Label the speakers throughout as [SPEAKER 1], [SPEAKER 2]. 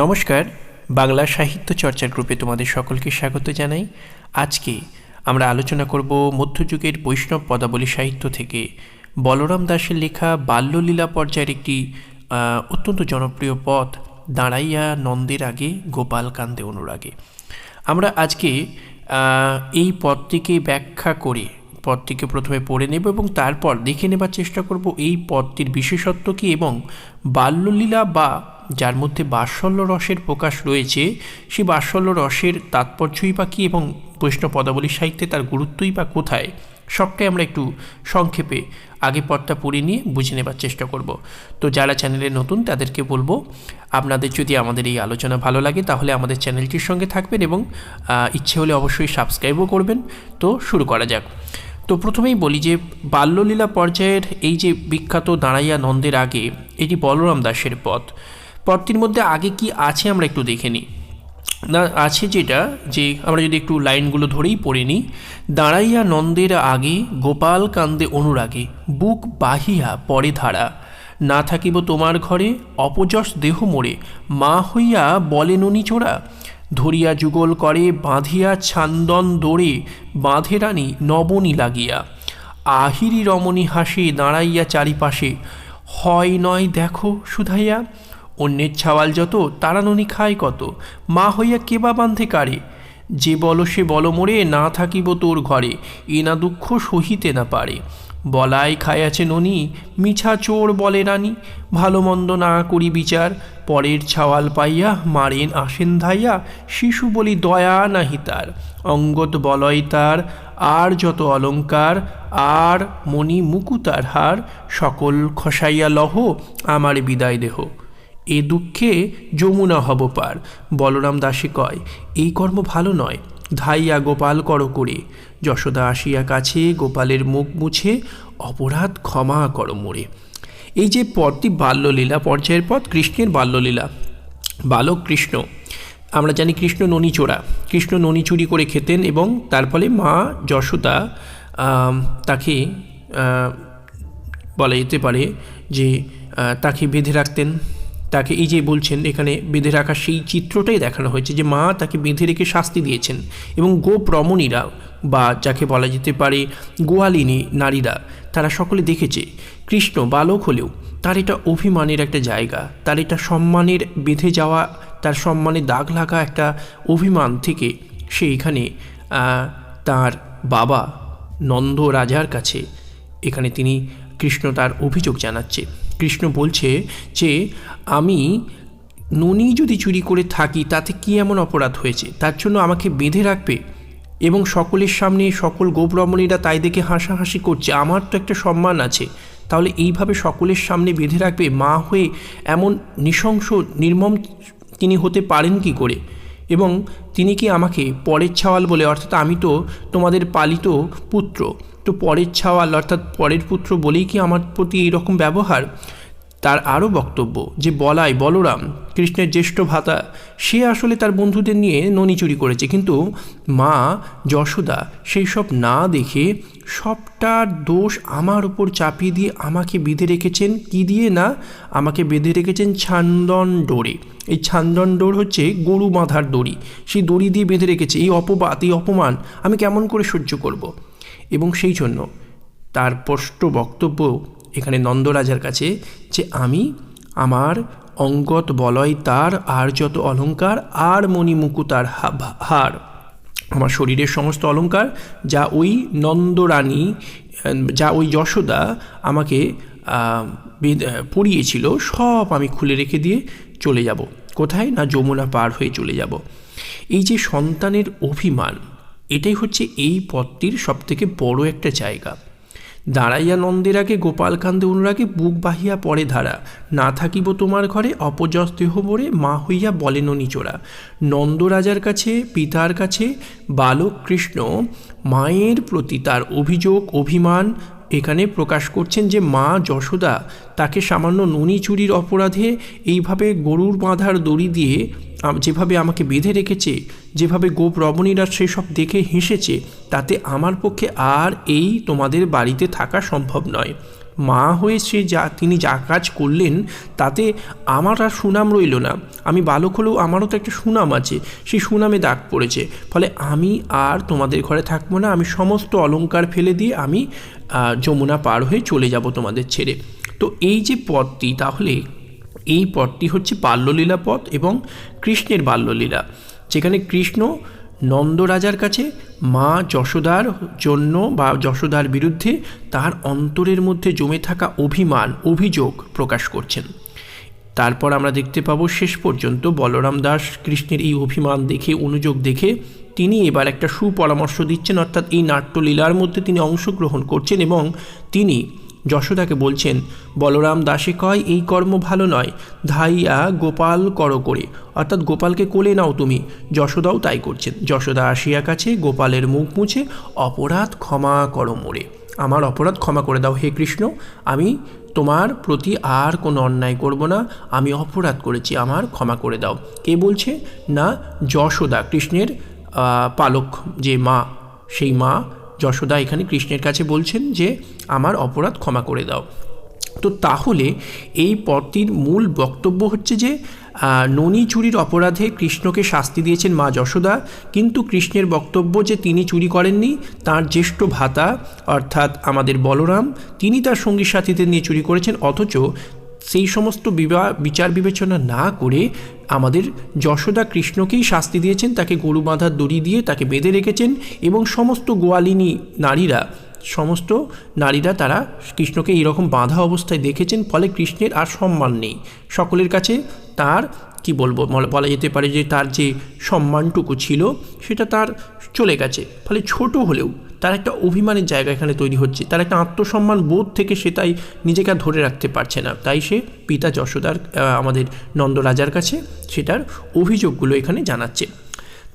[SPEAKER 1] নমস্কার, বাংলা সাহিত্য চর্চার গ্রুপে তোমাদের সকলকে স্বাগত জানাই। আজকে আমরা আলোচনা করব মধ্যযুগের বৈষ্ণব পদাবলী সাহিত্য থেকে। বলরাম দাসের লেখা বাল্যলীলা পর্যায়ের একটি অত্যন্ত জনপ্রিয় পথ, দাঁড়াইয়া নন্দের আগে, গোপাল কান্দে অনুরাগে। আমরা আজকে এই পদটিকে ব্যাখ্যা করে পদটিকে প্রথমে পড়ে নেব এবং তারপর দেখে নেবার চেষ্টা করব এই পদটির বিশেষত্ব কী এবং বাল্যলীলা বা যার মধ্যে বাৎসল্য রসের প্রকাশ রয়েছে সেই বাৎসল্য রসের তাৎপর্যই বা কী এবং বৈষ্ণব পদাবলী সাহিত্যে তার গুরুত্বই বা কোথায়? সবটাই আমরা একটু সংক্ষেপে আগে পদটা পড়ে নিয়ে বুঝে নেবার চেষ্টা করব। তো যারা চ্যানেলে নতুন তাদেরকে বলব, আপনাদের যদি আমাদের এই আলোচনা ভালো লাগে তাহলে আমাদের চ্যানেলটির সঙ্গে থাকবেন এবং ইচ্ছে হলে অবশ্যই সাবস্ক্রাইবও করবেন। তো শুরু করা যাক। তো প্রথমেই বলি যে বাল্যলীলা পর্যায়ের এই যে বিখ্যাত দাঁড়াইয়া নন্দের আগে, এটি বলরাম দাসের পথ। পথটির মধ্যে আগে কি আছে আমরা একটু দেখে নিই। না, আছে যেটা যে আমরা যদি একটু লাইনগুলো ধরেই পড়ে নিই, দাঁড়াইয়া নন্দের আগে গোপাল কান্দে অনুরাগে, বুক বাহিয়া পরে ধারা। না থাকিব তোমার ঘরে, অপযশ দেহ মোড়ে, মা হইয়া বলে ননি চোরা ধরিয়া যুগল করে, বাঁধিয়া ছান্দন দোড়ে বাঁধে রানী নবনী লাগিয়া। আহিরি রমণী হাসে দাঁড়াইয়া চারিপাশে, হয় নয় দেখো সুধাইয়া, অন্যের ছাওয়াল যত, তারাননি খায় কত, মা হইয়া কেবা বাঁধে কারে? যে বল সে বল মোরে, না থাকিব তোর ঘরে, এ না দুঃখ সহিতে না পারে। বলাই খায়াছে ননি, মিছা চোর বলে রানী, ভালো মন্দ না করি বিচার, পরের ছাওয়াল পাইয়া মারেন আসেন ধাইয়া, শিশু বলি দয়া নাহি তার, অঙ্গত বলয় তার, আর যত অলঙ্কার, আর মণি মুকুতার হার, সকল খসাইয়া লহ আমার বিদায় দেহ। এ দুঃখে যমুনা হব পার, বলরাম দাসে কয়, এই কর্ম ভালো নয় ধাইয়া গোপাল কর করে যশোদা আসিয়া কাছে গোপালের মুখ মুছে অপরাধ ক্ষমা কর মোরে। এই যে পদটি বাল্যলীলা পর্যায়ের পদ, কৃষ্ণের বাল্যলীলা। বালক কৃষ্ণ। আমরা জানি কৃষ্ণ ননি চোরা। কৃষ্ণ ননি চুরি করে খেতেন এবং তার ফলে মা যশোদা তাকে বলা যেতে পারে যে তাকে বেঁধে রাখতেন। তাকে এই যে বলছেন, এখানে বেঁধে রাখার সেই চিত্রটাই দেখানো হয়েছে যে মা তাকে বেঁধে রেখে শাস্তি দিয়েছেন এবং গোপ রমণীরা বা যাকে বলা যেতে পারে গোয়ালিনী নারীরা, তারা সকলে দেখেছে কৃষ্ণ বালক হলেও তার এটা অভিমানের একটা জায়গা, তার এটা সম্মানের বেঁধে যাওয়া, তার সম্মানে দাগ লাগা একটা অভিমান থেকে সে এখানে তার বাবা নন্দ রাজার কাছে এখানে তিনি কৃষ্ণ তার অভিযোগ জানাচ্ছে। কৃষ্ণ বলছে যে, আমি ননি যদি চুরি করে থাকি, তাতে কি এমন অপরাধ হয়েছে? তার জন্য আমাকে বেঁধে রাখবে। এবং সকলের সামনে সকল গোপরমণীরা তাই দেখে হাসাহাসি করছে। আমার তো একটা সম্মান আছে। তাহলে এইভাবে সকলের সামনে বেঁধে রাখবে, মা হয়ে এমন নৃশংস, নির্মম তিনি হতে পারেন কি করে? এবং তিনি কি আমাকে পরের ছাওয়াল বলে, অর্থাৎ আমি তো তোমাদের পালিত পুত্র, তো পরের ছাওয়াল, অর্থাৎ পরের পুত্র বলেই কি আমার প্রতি এইরকম ব্যবহার? তার আরও বক্তব্য যে, বলাই বলরাম কৃষ্ণের জ্যেষ্ঠ ভাতা, সে আসলে তার বন্ধুদের নিয়ে ননি চুরি করেছে। কিন্তু মা যশোদা সেই সব না দেখে সবটার দোষ আমার উপর চাপিয়ে দিয়ে আমাকে বেঁধে রেখেছেন কি দিয়ে না? আমাকে বেঁধে রেখেছেন ছান্দন ডোরে। এই ছান্দন ডোর হচ্ছে গরু বাঁধার দড়ি। সেই দড়ি দিয়ে বেঁধে রেখেছে। এই অপবাদ, এই অপমান আমি কেমন করে সহ্য করব? এবং সেই জন্য তার স্পষ্ট বক্তব্য এখানে নন্দরাজার কাছে যে আমি, আমার অঙ্গত বলয় তার, আর যত অলঙ্কার, আর মণি মুকুতার হা- হার। আমার শরীরের সমস্ত অলঙ্কার, যা ওই নন্দরানী, যা ওই যশোদা আমাকে বেদ- সব আমি খুলে রেখে দিয়ে চলে যাব। কোথায়? না যমুনা পার হয়ে চলে যাব। এই যে সন্তানের অভিমান, এটাই হচ্ছে এই পথটির সবথেকে বড় একটা জায়গা। দাঁড়াইয়া নন্দের আগে গোপালকান্দে অনুরাগে বুক বাহিয়া পরে ধারা। না থাকিব তোমার ঘরে অপযশ দেহ মোরে মা হইয়া বলেন নিচোরা নন্দরাজার কাছে, পিতার কাছে বালক কৃষ্ণ মায়ের প্রতি তার অভিযোগ, অভিমান এখানে প্রকাশ করছেন যে মা যশোদা তাকে সামান্য ননি চুরির অপরাধে এইভাবে গরুর বাঁধার দড়ি দিয়ে যেভাবে আমাকে বেঁধে রেখেছে, যেভাবে গোপ রমণীরা সেসব দেখে হেসেছে, তাতে আমার পক্ষে আর এই তোমাদের বাড়িতে থাকা সম্ভব নয়। মা হয়ে সে যা তিনি যা কাজ করলেন, তাতে আমার আর সুনাম রইল না। আমি বালক হলেও আমারও তো একটা সুনাম আছে, সেই সুনামে দাগ পড়েছে। ফলে আমি আর তোমাদের ঘরে থাকব না, আমি সমস্ত অলঙ্কার ফেলে দিয়ে আমি যমুনা পার হয়ে চলে যাব তোমাদের ছেড়ে। তো এই যে পথটি, তাহলে এই পথটি হচ্ছে বাল্যলীলা পথ এবং কৃষ্ণের বাল্যলীলা। যেখানে কৃষ্ণ নন্দরাজার কাছে মা যশোদার জন্য বা যশোদার বিরুদ্ধে তার অন্তরের মধ্যে জমে থাকা অভিমান, অভিযোগ প্রকাশ করছেন। তারপর আমরা দেখতে পাবো শেষ পর্যন্ত বলরাম দাস কৃষ্ণের এই অভিমান দেখে, অনুযোগ দেখে তিনি এবার একটা সুপরামর্শ দিচ্ছেন, অর্থাৎ এই নাট্যলীলার মধ্যে তিনি অংশগ্রহণ করছেন এবং তিনি যশোদাকে বলছেন, বলরাম দাসে কয়, এই কর্ম ভালো নয়। ধাইয়া গোপাল কর করে। অর্থাৎ গোপালকে কোলে নাও তুমি। যশোদাও তাই করছেন। যশোদা আসিয়া কাছে গোপালের মুখ মুছে, অপরাধ ক্ষমা করো মোরে। আমার অপরাধ ক্ষমা করে দাও হে কৃষ্ণ। আমি তোমার প্রতি আর কোনো অন্যায় করব না। আমি অপরাধ করেছি, আমার ক্ষমা করে দাও। কে বলছে? না, যশোদা, কৃষ্ণের পালক, যে মা, সেই মা যশোদা এখানে কৃষ্ণের কাছে বলছেন যে, আমার অপরাধ ক্ষমা করে দাও। তো তাহলে এই পদটির মূল বক্তব্য হচ্ছে যে ননী চুরির অপরাধে কৃষ্ণকে শাস্তি দিয়েছেন মা যশোদা, কিন্তু কৃষ্ণের বক্তব্য যে তিনি চুরি করেননি, তার জ্যেষ্ঠ ভাতা, অর্থাৎ আমাদের বলরাম, তিনি তার সঙ্গী সাথীদের নিয়ে চুরি করেছেন, অথচ সেই সমস্ত বিচার বিবেচনা না করে আমাদের যশোদা কৃষ্ণকেই শাস্তি দিয়েছেন, তাকে গরু বাঁধার দড়ি দিয়ে তাকে বেঁধে রেখেছেন এবং সমস্ত গোয়ালিনী নারীরা, সমস্ত নারীরা তারা কৃষ্ণকে এইরকম বাঁধা অবস্থায় দেখেছেন, ফলে কৃষ্ণের আর সম্মান নেই। সকলের কাছে তার কি বলব? বলা- যেতে পারে যে তার যে সম্মানটুকু ছিল, সেটা তার চলে গেছে। ফলে ছোট হলেও তার একটা অভিমানের জায়গা এখানে তৈরি হচ্ছে। তার একটা আত্মসম্মান বোধ থেকে সে তাই নিজেকে আর ধরে রাখতে পারছে না। তাই সে পিতা যশোদার আমাদের নন্দরাজার কাছে সেটার অভিযোগগুলো এখানে জানাচ্ছে।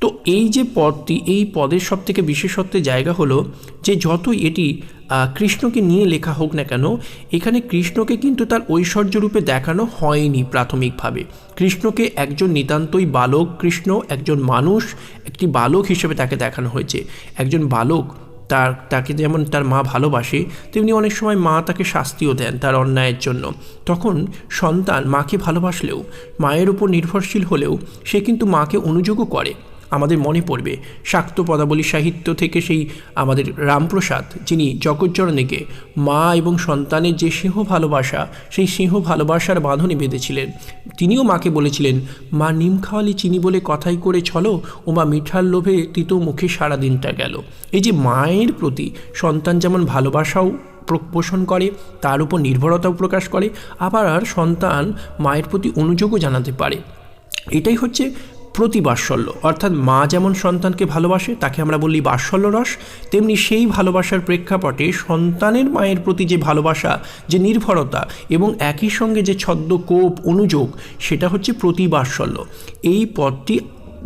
[SPEAKER 1] তো এই যে পদটি, এই পদের সব থেকে বিশেষত্বের জায়গা হলো যে যতই এটি কৃষ্ণকে নিয়ে লেখা হোক না কেন, এখানে কৃষ্ণকে কিন্তু তার ঐশ্বর্য রূপে দেখানো হয়নি প্রাথমিকভাবে। কৃষ্ণকে একজন নিতান্তই বালক কৃষ্ণ, একজন মানুষ, একটি বালক হিসেবে তাকে দেখানো হয়েছে। একজন বালক তার, তাকে যেমন তার মা ভালোবাসে, তেমনি অনেক সময় মা তাকে শাস্তিও দেন তার অন্যায়ের জন্য। তখন সন্তান মাকে ভালোবাসলেও, মায়ের উপর নির্ভরশীল হলেও, সে কিন্তু মাকে অনুযোগও করে। আমাদের মনে পড়বে। শাক্ত পদাবলী সাহিত্য থেকে সেই আমাদের রামপ্রসাদ, যিনি জগজ্জননীকে মা এবং সন্তানের যে সিংহ ভালোবাসা, সেই সিংহ ভালোবাসার বাঁধনে বেঁধেছিলেন। তিনিও মাকে বলেছিলেন, মা নিম খাওয়ালি চিনি বলে কথাই করে ও মা মিঠার লোভে তিতো মুখে সারা দিনটা গেল। এই যে মায়ের প্রতি সন্তান যেমন ভালোবাসাও পোষণ করে, তার উপর নির্ভরতাও প্রকাশ করে, আবার সন্তান মায়ের প্রতি অনুযোগও জানাতে পারে। এটাই হচ্ছে প্রতিবাৎসল্য। অর্থাৎ মা যেমন সন্তানকে ভালোবাসে, তাকে আমরা বলি বাৎসল্য রস তেমনি সেই ভালোবাসার প্রেক্ষাপটে সন্তানের মায়ের প্রতি যে ভালোবাসা, যে নির্ভরতা এবং একই সঙ্গে যে ছদ্ম কোপ অনুযোগ, সেটা হচ্ছে প্রতিবাৎসল্য। এই পদটি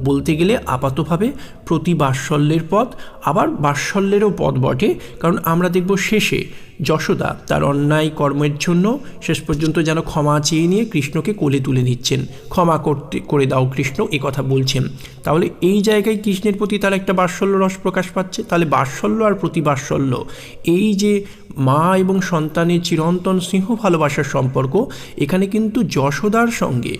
[SPEAKER 1] বলতে গেলে আপাতভাবে প্রতি বাৎসল্যের পদ আবার বাৎসল্যেরও পদ বটে। কারণ আমরা দেখব শেষে যশোদা তার অন্যায় কর্মের জন্য শেষ পর্যন্ত যেন ক্ষমা চেয়ে নিয়ে কৃষ্ণকে কোলে তুলে নিচ্ছেন। ক্ষমা করতে, করে দাও কৃষ্ণ কথা বলছেন। তাহলে এই জায়গায় কৃষ্ণের প্রতি তার একটা বাৎসল্য রস প্রকাশ পাচ্ছে। তাহলে বাৎসল্য আর প্রতি বাৎসল্য, এই যে মা এবং সন্তানের চিরন্তন স্নেহ ভালোবাসার সম্পর্ক, এখানে কিন্তু যশোদার সঙ্গে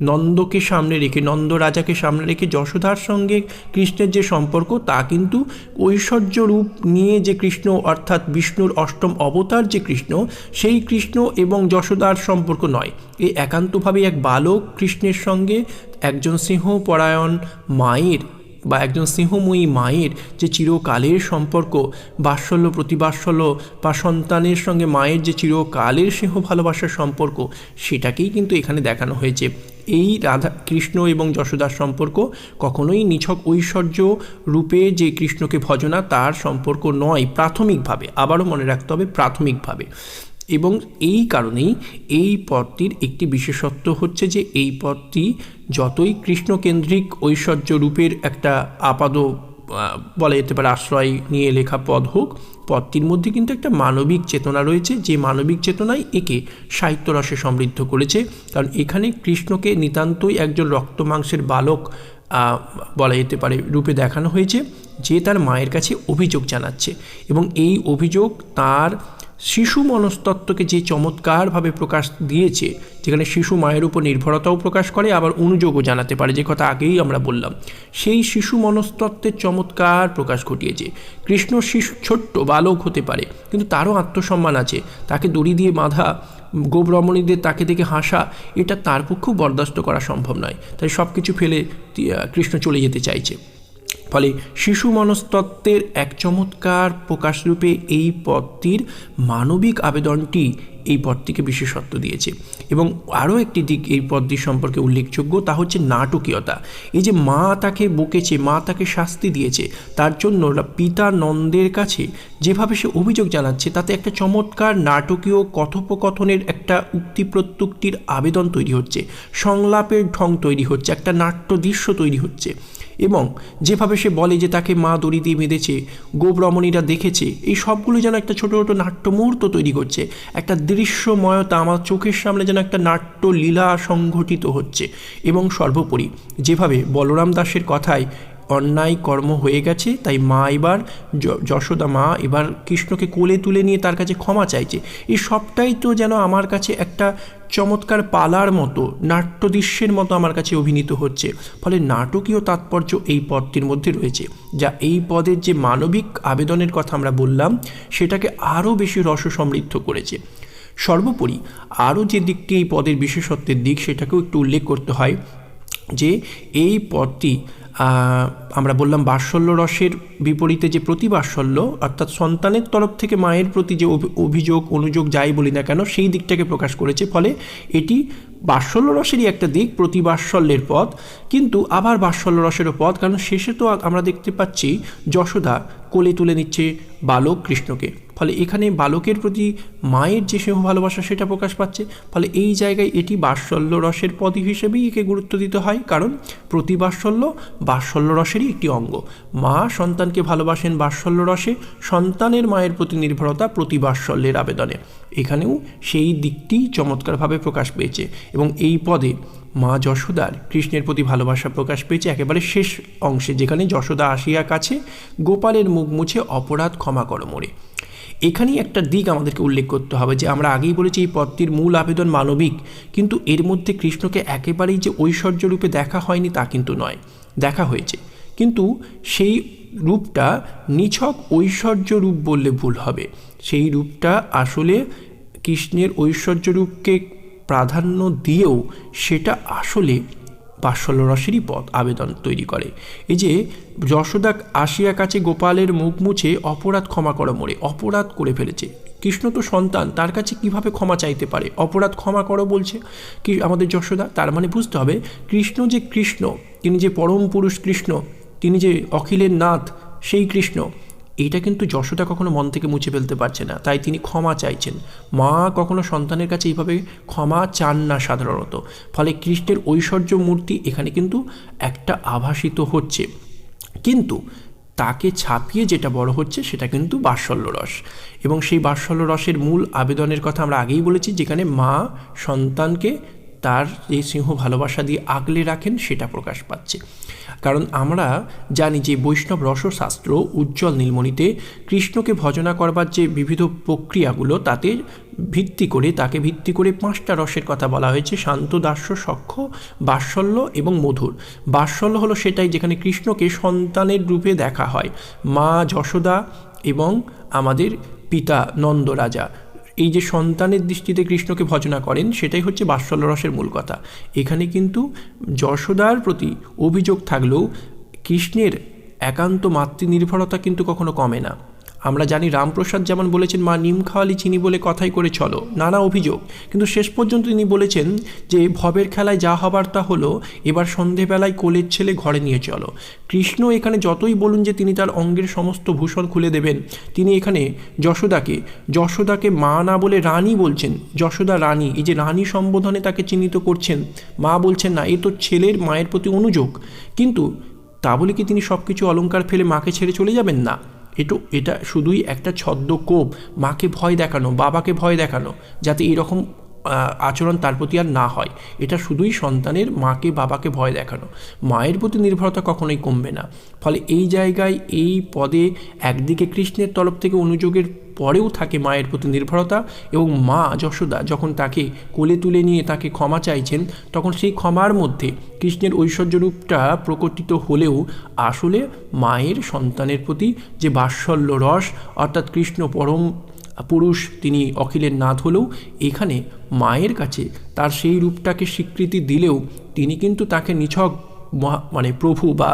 [SPEAKER 1] নন্দকে সামনে রেখে, নন্দ রাজাকে সামনে রেখে যশোধার সঙ্গে কৃষ্ণের যে সম্পর্ক, তা কিন্তু ঐশ্বর্য রূপ নিয়ে যে কৃষ্ণ, অর্থাৎ বিষ্ণুর অষ্টম অবতার যে কৃষ্ণ, সেই কৃষ্ণ এবং যশোদার সম্পর্ক নয়। এই একান্তভাবে এক বালক কৃষ্ণের সঙ্গে, একজন সিংহপরায়ণ মায়ের বা একজন সিংহময়ী মায়ের যে চিরকালের সম্পর্ক, বাৎসল্য, প্রতিবাৎসল্য বা সন্তানের সঙ্গে মায়ের যে চিরকালের সিংহ ভালোবাসার সম্পর্ক, সেটাকেই কিন্তু এখানে দেখানো হয়েছে। এই রাধা, কৃষ্ণ এবং যশোদার সম্পর্ক কখনোই নিছক ঐশ্বর্য রূপে যে কৃষ্ণকে ভজনা তার সম্পর্ক নয়, প্রাথমিকভাবে। আবারও মনে রাখতে হবে, প্রাথমিকভাবে। এবং এই কারণেই এই পদটির একটি বিশেষত্ব হচ্ছে যে এই পদটি যতই কৃষ্ণকেন্দ্রিক ঐশ্বর্য রূপের একটা আপাদ বলা যেতে পারে আশ্রয় নিয়ে লেখা পদ হোক পদটির মধ্যে কিন্তু একটা মানবিক চেতনা রয়েছে। যে মানবিক চেতনাই একে সাহিত্যরসে সমৃদ্ধ করেছে। কারণ এখানে কৃষ্ণকে নিতান্তই একজন রক্ত মাংসের বালক বলা যেতে পারে, রূপে দেখানো হয়েছে। যে তার মায়ের কাছে অভিযোগ জানাচ্ছে এবং এই অভিযোগ তার শিশু মনস্তত্ত্বকে যে চমৎকারভাবে প্রকাশ দিয়েছে, যেখানে শিশু মায়ের উপর নির্ভরতাও প্রকাশ করে, আবার অনুযোগও জানাতে পারে, যে কথা আগেই আমরা বললাম। সেই শিশু মনস্তত্ত্বের চমৎকার প্রকাশ ঘটিয়েছে। কৃষ্ণ শিশু ছোট্ট, বালক হতে পারে, কিন্তু তারও আত্মসম্মান আছে। তাকে দড়ি দিয়ে বাঁধা গোবরমণীদের তাকে দেখে হাসা, এটা তার পক্ষেও বরদাস্ত করা সম্ভব নয়। তাই সব কিছু ফেলে কৃষ্ণ চলে যেতে চাইছে। ফলে শিশু মনস্তত্ত্বের এক চমৎকার প্রকাশরূপে এই পদটির মানবিক আবেদনটি এই পদটিকে বিশেষত্ব দিয়েছে। এবং আরও একটি দিক এই পদটি সম্পর্কে উল্লেখযোগ্য তা হচ্ছে নাটকীয়তা। এই যে মা তাকে বকেছে, মা তাকে শাস্তি দিয়েছে, তার জন্য পিতা নন্দের কাছে যেভাবে সে অভিযোগ জানাচ্ছে, তাতে একটা চমৎকার নাটকীয় কথোপকথনের একটা উক্তি প্রত্যুক্তির আবেদন তৈরি হচ্ছে। সংলাপের ঢং তৈরি হচ্ছে, একটা নাট্য দৃশ্য তৈরি হচ্ছে। এবং যেভাবে সে বলে যে তাকে মা দড়ি দিয়ে বেঁধেছে গোবরমণীরা দেখেছে, এই সবগুলো যেন একটা ছোটো ছোটো নাট্য মুহূর্ত তৈরি করছে। একটা দৃশ্যময়তা আমার চোখের সামনে যেন একটা নাট্য লীলা সংঘটিত হচ্ছে। এবং সর্বোপরি, যেভাবে বলরাম দাসের কথায় অন্যায় কর্ম হয়ে গেছে, তাই মা এবার যশোদা মা এবার কৃষ্ণকে কোলে তুলে নিয়ে তার কাছে ক্ষমা চাইছে। এই সবটাই তো যেন আমার কাছে একটা চমৎকার পালার মতো নাট্য দৃশ্যের মতো আমার কাছে অভিনীত হচ্ছে। ফলে নাটকীয় তাৎপর্য এই পদটির মধ্যে রয়েছে, যা এই পদের যে মানবিক আবেদনের কথা আমরা বললাম, সেটাকে আরও বেশি রস সমৃদ্ধ করেছে। সর্বোপরি, আরও যে দিকটি এই পদের বিশেষত্বের দিক, সেটাকেও একটু উল্লেখ করতে হয় যে, এই পদটি আমরা বললাম বাৎসল্য রসের বিপরীতে যে প্রতিবাৎসল্য অর্থাৎ সন্তানের তরফ থেকে মায়ের প্রতি যে অভিযোগ, অনুযোগ যাই বলি না কেন, সেই দিকটাকে প্রকাশ করেছে। ফলে এটি বাৎসল্য রসেরই একটা দিক প্রতিবাৎসল্যের পথ। কিন্তু আবার বাৎসল্য রসেরও পথ, কারণ শেষে তো আমরা দেখতে পাচ্ছি যশোদা কোলে তুলে নিচ্ছে বালক কৃষ্ণকে। ফলে এখানে বালকের প্রতি মায়ের যে স্নেহ ভালোবাসা সেটা প্রকাশ পাচ্ছে। ফলে এই জায়গায় এটি বাৎসল্য রসের পদ হিসেবেই একে গুরুত্ব দিতে হয়। কারণ প্রতি বাৎসল্য বাৎসল্য রসেরই একটি অঙ্গ। মা সন্তানকে ভালোবাসেন বাৎসল্য রসে, সন্তানের মায়ের প্রতি নির্ভরতা প্রতি বাৎসল্যের আবেদনে। এখানেও সেই দিকটি চমৎকারভাবে প্রকাশ পেয়েছে এবং এই পদে মা যশোদার কৃষ্ণের প্রতি ভালোবাসা প্রকাশ পেয়েছে একেবারে শেষ অংশে, যেখানে যশোদা আসিয়া কাছে গোপালের মুখ মুছে অপরাধ ক্ষমা করো মোড়ে এখানেই একটা দিক আমাদেরকে উল্লেখ করতে হবে যে আমরা আগেই বলেছি এই পদটির মূল আবেদন মানবিক, কিন্তু এর মধ্যে কৃষ্ণকে একেবারেই যে ঐশ্বর্য রূপে দেখা হয়নি তা কিন্তু নয়, দেখা হয়েছে। কিন্তু সেই রূপটা নিছক ঐশ্বর্য রূপ বললে ভুল হবে। সেই রূপটা আসলে কৃষ্ণের ঐশ্বর্য রূপকে প্রাধান্য দিয়েও সেটা আসলে বাৎসল্য রসেরই পথ আবেদন তৈরি করে। এই যে, যশোদা আসিয়া কাছে গোপালের মুখ মুছে অপরাধ ক্ষমা করো মোড়ে অপরাধ করে ফেলেছে। কৃষ্ণ তো সন্তান, তার কাছে কীভাবে ক্ষমা চাইতে পারে? অপরাধ ক্ষমা করো বলছে কি আমাদের যশোদা, তার মানে বুঝতে হবে, কৃষ্ণ যে কৃষ্ণ, তিনি যে পরম পুরুষ কৃষ্ণ, তিনি যে অখিলের নাথ, সেই কৃষ্ণ। এটা কিন্তু যশোদা কখনো মন থেকে মুছে ফেলতে পারছে না, তাই তিনি ক্ষমা চাইছেন। মা কখনো সন্তানের কাছে এইভাবে ক্ষমা চান না সাধারণত, ফলে কৃষ্ণের ঐশ্বর্য মূর্তি এখানে কিন্তু একটা আভাসিত হচ্ছে। কিন্তু তাকে ছাপিয়ে যেটা বড় হচ্ছে সেটা কিন্তু বাৎসল্য রস, এবং সেই বাৎসল্য রসের মূল আবেদনের কথা আমরা আগেই বলেছি, যেখানে মা সন্তানকে তার যে সিংহ ভালোবাসা দিয়ে আগলে রাখেন সেটা প্রকাশ পাচ্ছে। কারণ আমরা জানি যে বৈষ্ণব রসশাস্ত্র উজ্জ্বল নীলমণিতে কৃষ্ণকে ভজনা করবার যে বিবিধ প্রক্রিয়াগুলো, তাতে ভিত্তি করে, তাকে ভিত্তি করে পাঁচটা রসের কথা বলা হয়েছে, শান্ত দাস্য সক্ষ, বাৎসল্য এবং মধুর। বাৎসল্য হলো সেটাই যেখানে কৃষ্ণকে সন্তানের রূপে দেখা হয়, মা যশোদা এবং আমাদের পিতা নন্দরাজা। এই যে সন্তানের দৃষ্টিতে কৃষ্ণকে ভজনা করেন, সেটাই হচ্ছে বাৎসল্য রসের মূল কথা। এখানে কিন্তু যশোদার প্রতি অভিযোগ থাকলেও কৃষ্ণের একান্ত মাতৃনির্ভরতা কিন্তু কখনো কমে না। আমরা জানি রামপ্রসাদ যেমন বলেছেন, মা নিম খাওয়ালি চিনি বলে কথাই করে চলো। নানা অভিযোগ। কিন্তু শেষ পর্যন্ত তিনি বলেছেন যে, ভবের খেলায় যা হবার তা হলো, এবার সন্ধেবেলায় কোলের ছেলে ঘরে নিয়ে চলো। কৃষ্ণ এখানে যতই বলুন যে, তিনি তার অঙ্গের সমস্ত ভূষণ খুলে দেবেন। তিনি এখানে যশোদাকে যশোদাকে মা না বলে রানী বলছেন। যশোদা রানী, এই যে রানী সম্বোধনে তাকে চিহ্নিত করছেন। মা বলছেন, না, এ তো ছেলের মায়ের প্রতি অনুযোগ। কিন্তু তা বলে কি তিনি সব কিছু অলঙ্কার ফেলে মাকে ছেড়ে চলে যাবেন না? এটো এটা শুধুই একটা ছদ্ম কোপ মাকে ভয় দেখানো বাবাকে ভয় দেখানো যাতে এরকম আচরণ তার প্রতি আর না হয়। এটা শুধুই সন্তানের মাকে, বাবাকে ভয় দেখানো। মায়ের প্রতি নির্ভরতা কখনোই কমবে না। ফলে এই জায়গায়, এই পদে একদিকে কৃষ্ণের তরফ থেকে অনুযোগের পরেও থাকে মায়ের প্রতি নির্ভরতা এবং মা যশোদা যখন তাকে কোলে তুলে নিয়ে তাকে ক্ষমা চাইছেন, তখন সেই ক্ষমার মধ্যে কৃষ্ণের ঐশ্বর্য রূপটা প্রকটিত হলেও আসলে মায়ের সন্তানের প্রতি যে বাৎসল্য রস, অর্থাৎ কৃষ্ণ পরম পুরুষ তিনি অখিলের নাথ হলেও এখানে মায়ের কাছে তার সেই রূপটাকে স্বীকৃতি দিলেও তিনি কিন্তু তাকে নিছক মানে প্রভু বা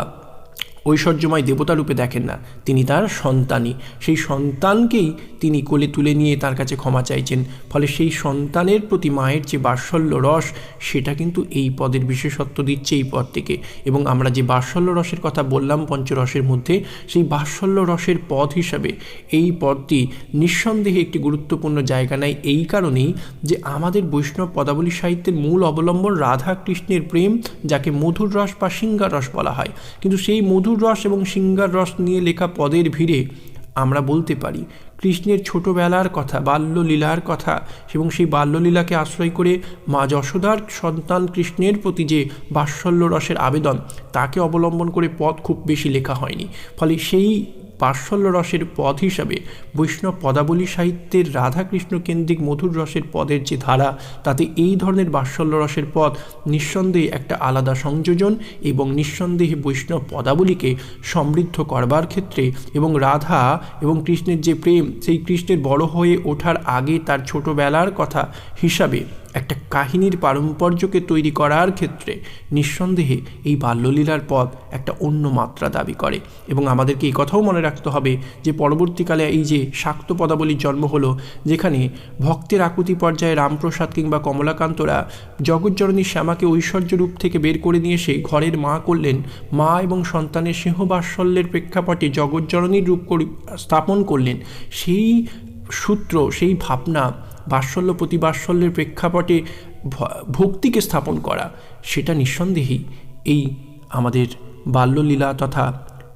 [SPEAKER 1] ঐশ্বর্যময় দেবতা রূপে দেখেন না। তিনি তার সন্তানই। সেই সন্তানকেই তিনি কোলে তুলে নিয়ে তার কাছে ক্ষমা চাইছেন। ফলে সেই সন্তানের প্রতি মায়ের যে বাৎসল্য রস, সেটা কিন্তু এই পদের বিশেষত্ব দিচ্ছে এই পদ থেকে। এবং আমরা যে বাৎসল্য রসের কথা বললাম পঞ্চরসের মধ্যে, সেই বাৎসল্য রসের পদ হিসাবে এই পদটি নিঃসন্দেহে একটি গুরুত্বপূর্ণ জায়গা নেয়। এই কারণেই যে আমাদের বৈষ্ণব পদাবলী সাহিত্যের মূল অবলম্বন রাধা কৃষ্ণের প্রেম, যাকে মধুর রস বা সিঙ্গার রস বলা হয়। কিন্তু সেই মধুর রস এবং সিঙ্গার রস নিয়ে লেখা পদের ভিড়ে আমরা বলতে পারি, কৃষ্ণের ছোটবেলার কথা, বাল্যলীলার কথা এবং সেই বাল্যলীলাকে আশ্রয় করে মা যশোদার সন্তান কৃষ্ণের প্রতি যে বাৎসল্য রসের আবেদন, তাকে অবলম্বন করে পদ খুব বেশি লেখা হয়নি। ফলে সেই বাৎসল্য রসের পদ হিসাবে বৈষ্ণব পদাবলী সাহিত্যের রাধাকৃষ্ণ কেন্দ্রিক মধুর রসের পদের যে ধারা, তাতে এই ধরনের বাৎসল্য রসের পদ নিঃসন্দেহে একটা আলাদা সংযোজন এবং নিঃসন্দেহে বৈষ্ণব পদাবলীকে সমৃদ্ধ করবার ক্ষেত্রে এবং রাধা এবং কৃষ্ণের যে প্রেম, সেই কৃষ্ণের বড় হয়ে ওঠার আগে তার ছোটবেলার কথা হিসাবে একটা কাহিনীর পারম্পর্যকে তৈরি করার ক্ষেত্রে নিঃসন্দেহে এই বাল্যলীলার পথ একটা অন্য মাত্রা দাবি করে। এবং আমাদেরকে এই কথাও মনে রাখতে হবে যে পরবর্তীকালে এই যে শাক্ত পদাবলীর জন্ম হলো, যেখানে ভক্তের আকুতি পর্যায়ে রামপ্রসাদ কিংবা কমলাকান্তরা জগজ্জননী শ্যামাকে ঐশ্বর্য রূপ থেকে বের করে নিয়ে এসে ঘরের মা করলেন। মা এবং সন্তানের সিংহবাৎসল্যের প্রেক্ষাপটে জগজ্জননীর রূপ স্থাপন করলেন। সেই সূত্র, সেই ভাবনা বাৎসল্য প্রতিবাৎসল্যের প্রেক্ষাপটে ভক্তিকে স্থাপন করা, সেটা নিঃসন্দেহেই এই আমাদের বাল্যলীলা তথা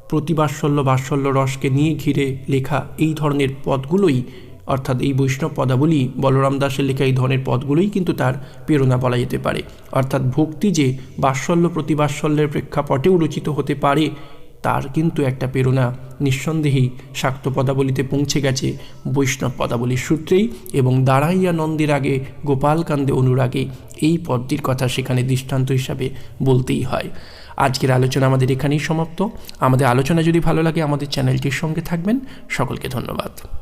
[SPEAKER 1] প্রতিবাৎসল্য বাৎসল্য রসকে নিয়ে ঘিরে লেখা এই ধরনের পদগুলোই, অর্থাৎ এই বৈষ্ণব পদাবলী, বলরাম দাসের লেখা এই ধরনের পদগুলোই কিন্তু তার প্রেরণা বলা যেতে পারে। অর্থাৎ ভক্তি যে বাৎসল্য প্রতিবাৎসল্যের প্রেক্ষাপটেও রচিত হতে পারে তার কিন্তু একটা প্রেরণা নিঃসন্দেহেই শাক্ত পদাবলিতে পৌঁছে গেছে বৈষ্ণব পদাবলীর সূত্রেই এবং দাঁড়াইয়া নন্দের আগে গোপালকান্দে অনুরাগে এই পদটির কথা সেখানে দৃষ্টান্ত হিসাবে বলতেই হয়। আজকের আলোচনা আমাদের এখানেই সমাপ্ত। আমাদের আলোচনা যদি ভালো লাগে আমাদের চ্যানেলটির সঙ্গে থাকবেন। সকলকে ধন্যবাদ।